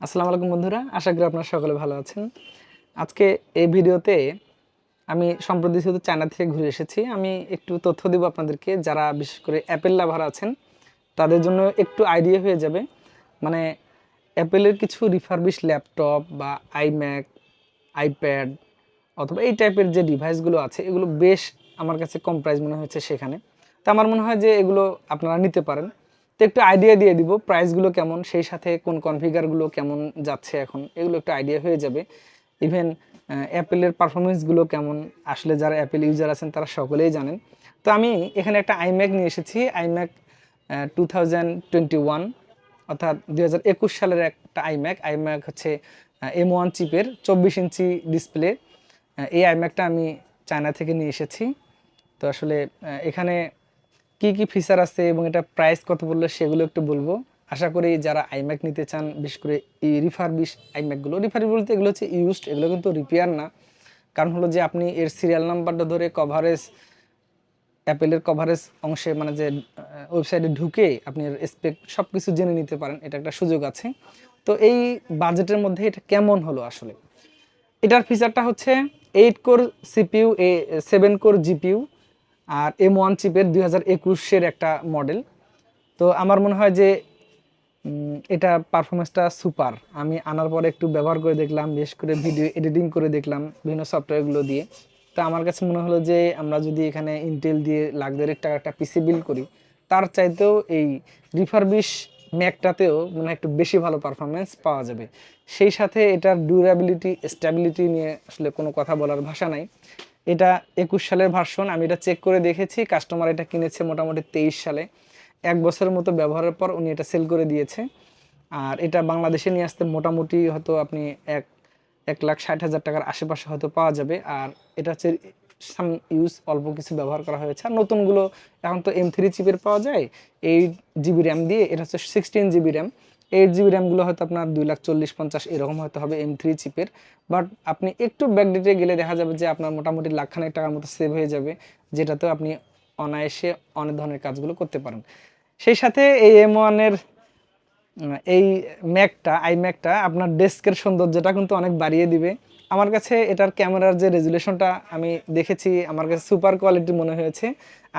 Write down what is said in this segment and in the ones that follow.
আসসালামু আলাইকুম বন্ধুরা, আশা করি আপনারা সকলে ভালো আছেন। আজকে এই ভিডিওতে আমি সম্প্রতি শুধু চায়না থেকে ঘুরে এসেছি। আমি একটু তথ্য দেব আপনাদেরকে, যারা বিশেষ করে অ্যাপেল লাভার আছেন, তাদের জন্য একটু আইডিয়া হয়ে যাবে। মানে অ্যাপেলের কিছু রিফারবিশ ল্যাপটপ বা আইম্যাক আইপ্যাড অথবা এই টাইপের যে ডিভাইসগুলো আছে, এগুলো বেশ আমার কাছে কম প্রাইস মনে হয়েছে সেখানে। তো আমার মনে হয় যে এগুলো আপনারা নিতে পারেন। তো একটু আইডিয়া দিয়ে দিব প্রাইসগুলো কেমন, সেই সাথে কোন কনফিগারগুলো কেমন যাচ্ছে এখন, এগুলো একটু আইডিয়া হয়ে যাবে। ইভেন অ্যাপেলের পারফরমেন্সগুলো কেমন, আসলে যারা অ্যাপেল ইউজার আছেন তারা সকলেই জানেন। তো আমি এখানে একটা আইম্যাক নিয়ে এসেছি আইম্যাক টু অর্থাৎ দু হাজার একুশ সালের একটা আইম্যাক আইম্যাক হচ্ছে এম ওয়ান চিপের চব্বিশ ইঞ্চি ডিসপ্লে এই আইম্যাকটা আমি চায়না থেকে নিয়ে এসেছি। তো আসলে এখানে কি কি ফিচার আছে এবং এটা প্রাইস কত বলল সেগুলো একটু বলব। আশা করি যারা আইম্যাক নিতে চান, বিশেষ করে এই রিফারবিশ আইম্যাকগুলো রিফারবিশ বলতে এগুলো হচ্ছে ইউজড এগুলো কিন্তু রিপেয়ার না। কারণ হলো যে আপনি এর সিরিয়াল নাম্বারটা ধরে কভারেজ অ্যাপেলের কভারেজ অংশে মানে যে ওয়েবসাইটে ঢুকে আপনি স্পেক সব কিছু জেনে নিতে পারেন, এটা একটা সুযোগ আছে। তো এই বাজেটের মধ্যে এটা কেমন হলো আসলে? এটার ফিচারটা হচ্ছে এইট কোর সিপিইউ এ সেভেন কোর জিপিইউ আর এম ওয়ান চিপের দুই হাজার একুশের একটা মডেল তো আমার মনে হয় যে এটা পারফরমেন্সটা সুপার আমি আনার পরে একটু ব্যবহার করে দেখলাম বিশেষ করে ভিডিও এডিটিং করে দেখলাম বিভিন্ন সফটওয়্যারগুলো দিয়ে। তো আমার কাছে মনে হলো যে, আমরা যদি এখানে ইন্টেল দিয়ে লাখ দেড়েক টাকা একটা পিসি বিল করি, তার চাইতেও এই রিফারবিশ ম্যাকটাতেও মানে একটু বেশি ভালো পারফরমেন্স পাওয়া যাবে। সেই সাথে এটার ডিউরেবিলিটি স্ট্যাবিলিটি নিয়ে আসলে কোনো কথা বলার ভাষা নাই। এটা একুশ সালের ভার্সন আমি এটা চেক করে দেখেছি কাস্টমার এটা কিনেছে মোটামুটি তেইশ সালে। এক বছরের মতো ব্যবহারের পর উনি এটা সেল করে দিয়েছে। আর এটা বাংলাদেশে নিয়ে আসতে মোটামুটি হয়তো আপনি এক এক লাখ ষাট হাজার টাকার আশেপাশে হয়তো পাওয়া যাবে। আর এটা হচ্ছে সাম ইউজ অল্প কিছু ব্যবহার করা হয়েছে। আর নতুনগুলো এখন তো এম থ্রি চিপের পাওয়া যায় এইট জিবি র্যাম দিয়ে, এটা হচ্ছে sixteen GB RAM eight GB র্যামগুলো হয়তো আপনার দুই লাখ চল্লিশ, পঞ্চাশ, এরকম হয়তো হবে এম থ্রি চিপের বাট আপনি একটু ব্যাকডেটে গেলে দেখা যাবে যে আপনার মোটামুটি লাখখানেক টাকার মতো সেভ হয়ে যাবে, যেটাতেও আপনি অনায়াসে অনেক ধরনের কাজগুলো করতে পারেন। সেই সাথে এই এম ওয়ানের এই ম্যাকটা আই ম্যাকটা আপনার ডেস্কের সৌন্দর্যটা কিন্তু অনেক বাড়িয়ে দিবে। আমার কাছে এটার ক্যামেরার যে রেজুলেশনটা আমি দেখেছি, আমার কাছে সুপার কোয়ালিটি মনে হয়েছে।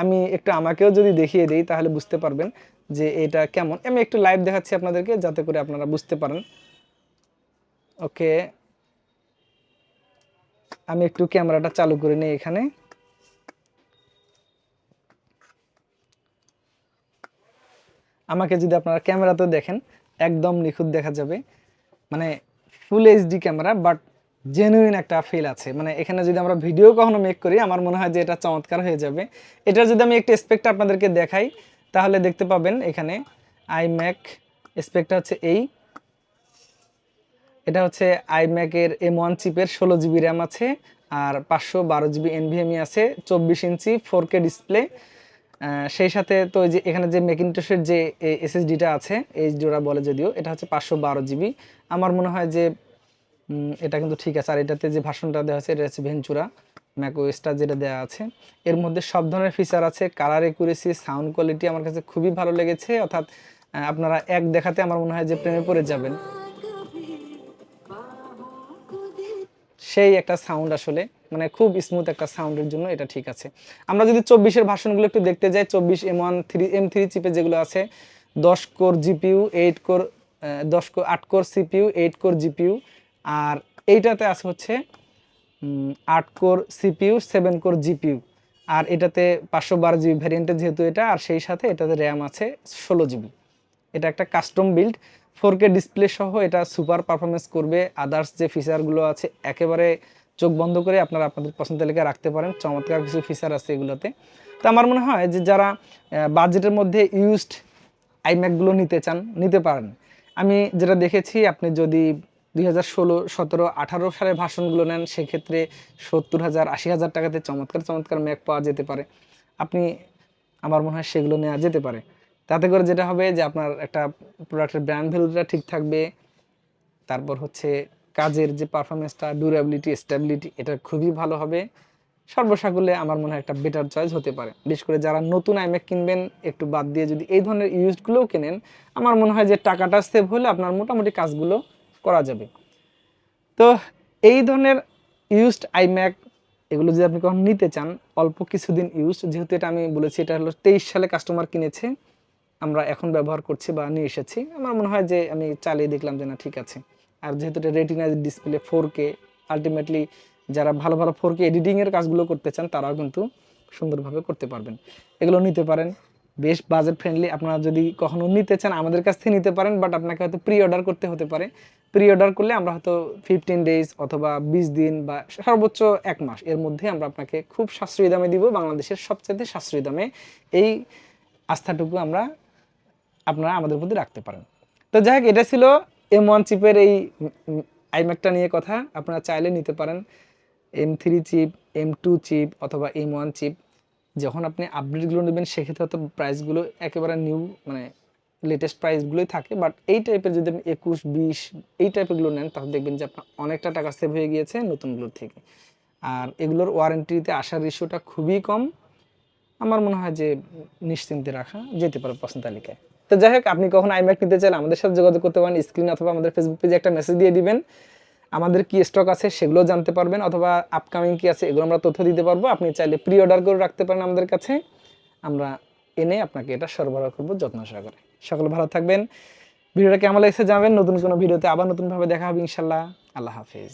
আমি একটু আমাকেও যদি দেখিয়ে দিই, তাহলে বুঝতে পারবেন যে এটা কেমন। আমি একটু লাইভ দেখাচ্ছি আপনাদেরকে, যাতে করে আপনারা বুঝতে পারেন। ওকে। আমি একটু ক্যামেরাটা চালু করে নিই এখানে। আমাকে যদি আপনারা ক্যামেরাতে দেখেন, একদম নিখুঁত দেখা যাবে। মানে full HD camera but genuine একটা ফিল আছে। মানে এখানে যদি আমরা ভিডিও কখনো মেক করি, আমার মনে হয় যে এটা চমৎকার হয়ে যাবে। এটা যদি আমি একটু স্পেকটা আপনাদেরকে দেখাই, তাহলে দেখতে পাবেন এখানে আইম্যাক স্পেকটা হচ্ছে এই। এটা হচ্ছে আইম্যাকের এম ওয়ান চিপের ষোলো জিবি র্যাম আছে আর পাঁচশো বারো জিবি এনভিএমই আছে, চব্বিশ ইঞ্চি ফোর কে ডিসপ্লে সেই সাথে তো যে এখানে যে মেকিনটসের যে এসএসডিটা আছে এইচডিটা বলে যদিও, এটা হচ্ছে পাঁচশো বারো জিবি আমার মনে হয় যে এটা কিন্তু ঠিক আছে। আর এটাতে যে ভাষণটা দেওয়া আছে এটা হচ্ছে ভেঞ্চুরা ম্যাকওয়েসটা যেটা দেওয়া আছে। এর মধ্যে সব ধরনের ফিচার আছে। কালার একুরেসি সাউন্ড কোয়ালিটি আমার কাছে খুবই ভালো লেগেছে। অর্থাৎ আপনারা এক দেখাতে আমার মনে হয় যে প্রেমে পড়ে যাবেন। সেই একটা সাউন্ড আসলে মানে খুব স্মুথ একটা সাউন্ডের জন্য এটা ঠিক আছে। আমরা যদি চব্বিশের ভাষণগুলো একটু দেখতে যাই, চব্বিশ M one three M three চিপে যেগুলো আছে, দশ কোর জিপিউ এইট কোর দশ কোর আট core CPU eight core GPU আর এইটাতে আছে হচ্ছে আট core CPU seven core GPU আর এটাতে পাঁচশো বারো জিবি ভ্যারিয়েন্টের যেহেতু এটা, আর সেই সাথে এটাতে র্যাম আছে ষোলো জিবি। এটা একটা custom build, four K display সহ এটা সুপার পারফরমেন্স করবে। আদার্স যে ফিচারগুলো আছে, একেবারে চোখ বন্ধ করে আপনারা আপনাদের পছন্দ তালিকায় রাখতে পারেন। চমৎকার কিছু ফিচার আছে এগুলোতে। তো আমার মনে হয় যে যারা বাজেটের মধ্যে ইউজড আইম্যাকগুলো নিতে চান, নিতে পারেন। আমি যেটা দেখেছি, আপনি যদি দুই হাজার ষোলো, সতেরো, আঠারো সালের ভাষণগুলো নেন, সেক্ষেত্রে সত্তর হাজার, আশি হাজার টাকাতে চমৎকার চমৎকার ম্যাক পাওয়া যেতে পারে। আপনি, আমার মনে হয় সেগুলো নেওয়া যেতে পারে। তাতে করে যেটা হবে যে আপনার একটা প্রোডাক্টের ব্র্যান্ড ভ্যালুটা ঠিক থাকবে। তারপর হচ্ছে কাজের যে পারফরমেন্সটা ডিউরেবিলিটি স্টেবিলিটি এটা খুবই ভালো হবে। সর্বসাকুল্যে আমার মনে হয় একটা বেটার চয়েস হতে পারে। বিশেষ করে যারা নতুন আইম্যাক কিনবেন, একটু বাদ দিয়ে যদি এই ধরনের ইউজগুলোও কেনেন, আমার মনে হয় যে টাকাটা সেভ হলে আপনার মোটামুটি কাজগুলো করা যাবে। তো এই ধরনের ইউজড আইম্যাক এগুলো যদি আপনি কখন নিতে চান, অল্প কিছুদিন ইউজ যেহেতু এটা আমি বলেছি, এটা হলো তেইশ সালে কাস্টমার কিনেছে, আমরা এখন ব্যবহার করছি বা নিয়ে এসেছি। আমার মনে হয় যে আমি চালিয়ে দেখলাম যে না, ঠিক আছে। আর যেহেতু এটা retina display four K ultimately যারা ভালো ভালো ফোর কে এডিটিংয়ের কাজগুলো করতে চান, তারাও কিন্তু সুন্দরভাবে করতে পারবেন। এগুলো নিতে পারেন। বেশ বাজেট ফ্রেন্ডলি আপনারা যদি কখনো নিতে চান, আমাদের কাছ থেকে নিতে পারেন বাট আপনাকে হয়তো প্রি অর্ডার করতে হতে পারে। প্রি অর্ডার করলে আমরা হয়তো ফিফটিন ডেজ অথবা বিশ দিন বা সর্বোচ্চ এক মাস এর মধ্যে আমরা আপনাকে খুব সাশ্রয়ী দামে দিব, বাংলাদেশের সবচেয়ে সাশ্রয়ী দামে। এই আস্থাটুকু আমরা আপনারা আমাদের প্রতি রাখতে পারেন। তো যাই হোক, এটা ছিল এম ওয়ান চিপের এই আইম্যাকটা নিয়ে কথা। আপনারা চাইলে নিতে পারেন। M three chip M two chip অথবা এম ওয়ান চিপ যখন আপনি আপডেটগুলো নেবেন, সেক্ষেত্রে হয়তো প্রাইসগুলো একেবারে নিউ মানে লেটেস্ট প্রাইসগুলোই থাকে। বাট এই টাইপের যদি আপনি একুশ, বিশ, এই টাইপেরগুলো নেন, তাহলে দেখবেন যে আপনার অনেকটা টাকা সেভ হয়ে গিয়েছে নতুনগুলোর থেকে। আর এগুলোর ওয়ারেন্টিতে আসার রেশিওটা খুবই কম। আমার মনে হয় যে নিশ্চিন্তে রাখা যেতে পারে পছন্দ তালিকায়। তো যাই হোক, আপনি কখন আইম্যাক নিতে চাইলে আমাদের সাথে যোগাযোগ করতে পারেন। স্ক্রিন অথবা আমাদের ফেসবুক পেজে একটা মেসেজ দিয়ে দিবেন। আমাদের কি স্টক আছে সেগুলো জানতে পারবেন অথবা আপকামিং কি আছে এগুলো আমরা তথ্য দিতে পারব। আপনি চাইলে প্রি অর্ডার করে রাখতে পারেন আমাদের কাছে। আমরা এনে আপনাকে এটা সরবরাহ করব যত্ন সহকারে। সকলে ভালো থাকবেন। ভিডিওটা কেমন লাগছে জানাবেন। নতুন কোনো ভিডিওতে আবার নতুনভাবে দেখা হবে ইনশাল্লাহ। আল্লাহ হাফিজ।